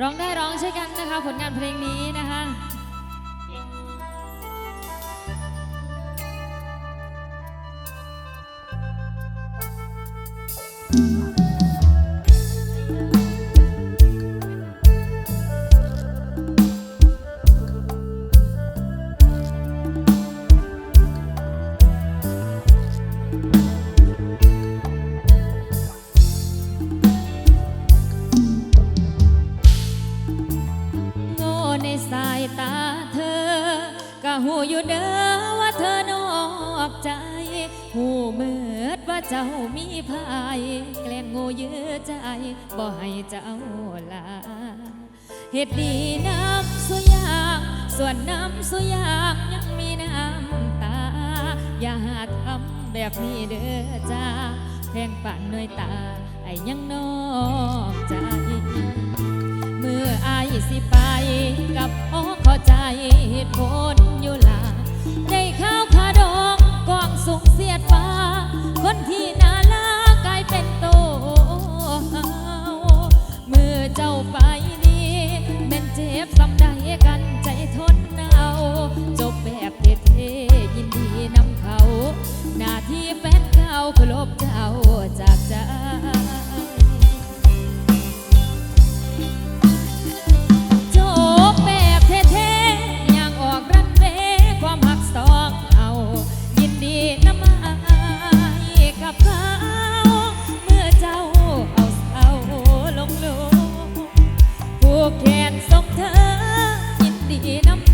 ร้องได้ร้องช่วยกันนะคะ ผลงานเพลงนี้นะคะ เจ้ามีภายแกล้งโง่เยื้อใจบ่ให้เจ้าลาเหตุดีน้ำสุยางส่วนน้ำสุยางยังมีน้ำตา อย่าหาทำแบบนี้เด้อจ้าแพงป่านหน่วยตา ไอ้ยังนอกใจเมื่ออายสิไปกับพ่อข้าใจเหตุผลอยู่ล่ะได้ข้าวขาดองกองสุกเสียดฟ้า คนที่น่าลากลายเป็นโตเมื่อเจ้าไปนี้แม่นเจ็บสำใดกันใจทนเอาจบแบบเท่ๆยินดีนำเขา หน้าที่แฟนเก่าคือลบเจ้าจากใจจ กแขนส่งเธอยินดีนำ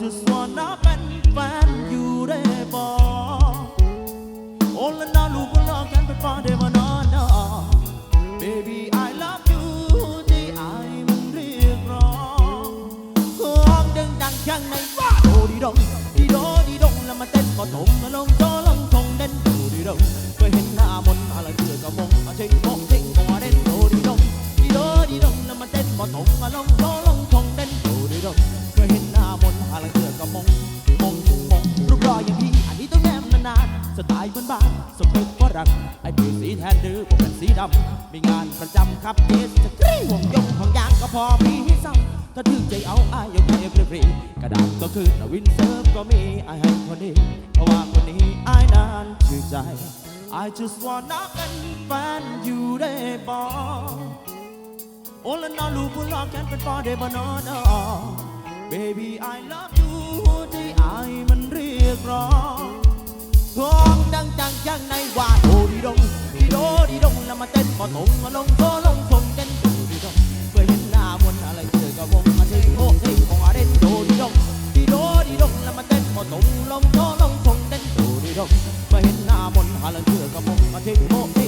just wanna เป็นแฟนอยู่ได้บ่โอ้ละนาลูกก็รอกันไปฟ้าเดวานอนอ Baby I love you ที่ไอมันเรียกร้องของดังดังข้างในว่าโดดีดงดีโดดีดงแล้วมาเต้นก็ตรงมาลงโตลงทงเด่นโดดีดงเก็มงมงมงรูปรอยอย่างพี่อันนี้ต้องแนมนานๆสไตล์บ้านๆสเปคฝรั่งไอ้พี่สีแทนดื้อผมเป็นสีดำมีงานประจำครับเจสจะกรี๊ห่วงยงห่วงยางก็พอมีให้ซ้ำถ้าถึงใจเอาอายยกให้ฟรีๆกระดาษก็คือวินเซิร์ฟก็มีไอายให้คนนี้เพราะว่าคนนี้ไอายนานคือใจ I just wanna เป็นแฟนอยู่ได้บ่โอ้ละนอลูกผู้รอกันเป็นปอได้บ่นอนอ Baby I love you ที่อายมันเรียกร้องร้องดังจังยังในว่าโดดีดงดีโดดีดงแล้วมาเต้นก็ตรงมาลงโซลงทงเต้นโดดีดงเพื่อเห็นหน้ามนอะไรเจอก็วงมาเชิงโอ้เชิงของอาเด่นโดดีดงดีโดดีดงแล้วมาเต้นก็ตรงลงโซลงทงเต้นโดดีดงเพื่อเห็นหน้ามนอะไรเจอก็วงมาเชิงโอ้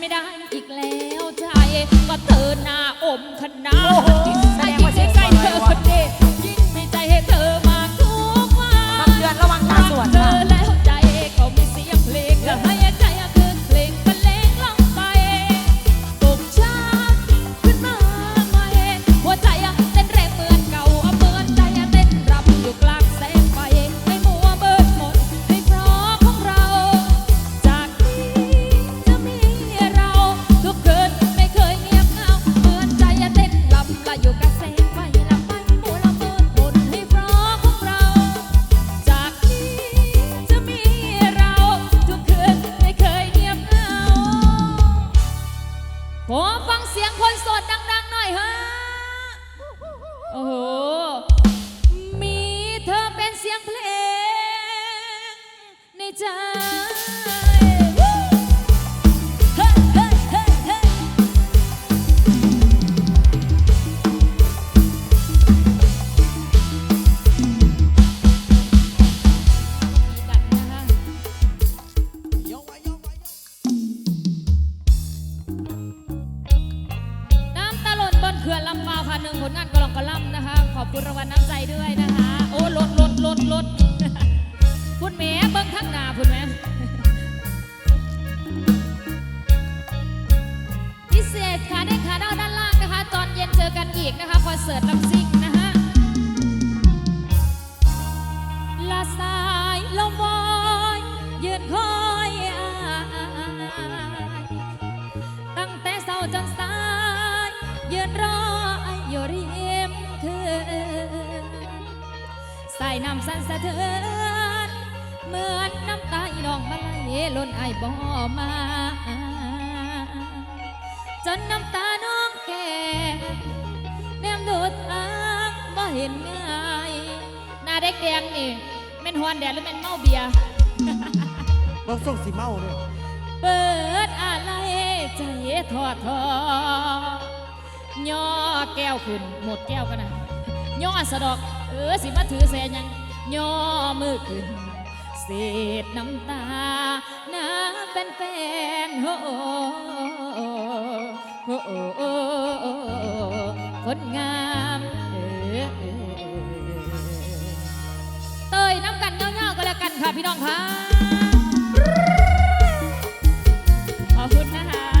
ไม่ได้อีกแล้วใจ ก็เธอหน้าอมขนาดที่ใส่ใจเธอ down. น้ำสันสะเทือนเหมือนน้ำตาอีน้องมาไหลล้นไอบ่มา จนน้ำตาน้องแก่แนมดูทางบ่เห็นง่ายหน้าเด็กแดงนี่แม่นฮอนแดดหรือแม่นเมาเบียร์เราส่งสีเมาเนี่ยเปิดอะไรใจทอดทอย่อแก้วขึ้นหมดแก้วกันนะย่อสะดอก เออสิมาถือแสยัง ย่อมือขึ้น เศษน้ำตาน้ำเป็นแฟนโอ้โอ้โคนงามเออเออเตยน้ำกันเงาๆก็แล้วกันค่ะพี่น้องค่ะขอบคุณนะคะ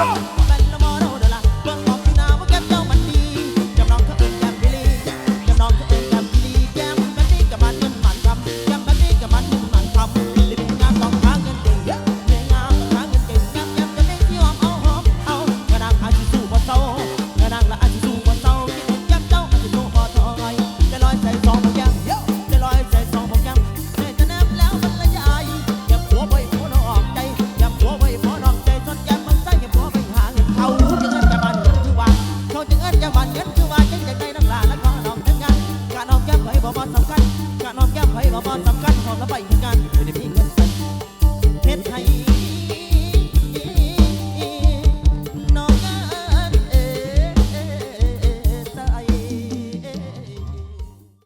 เ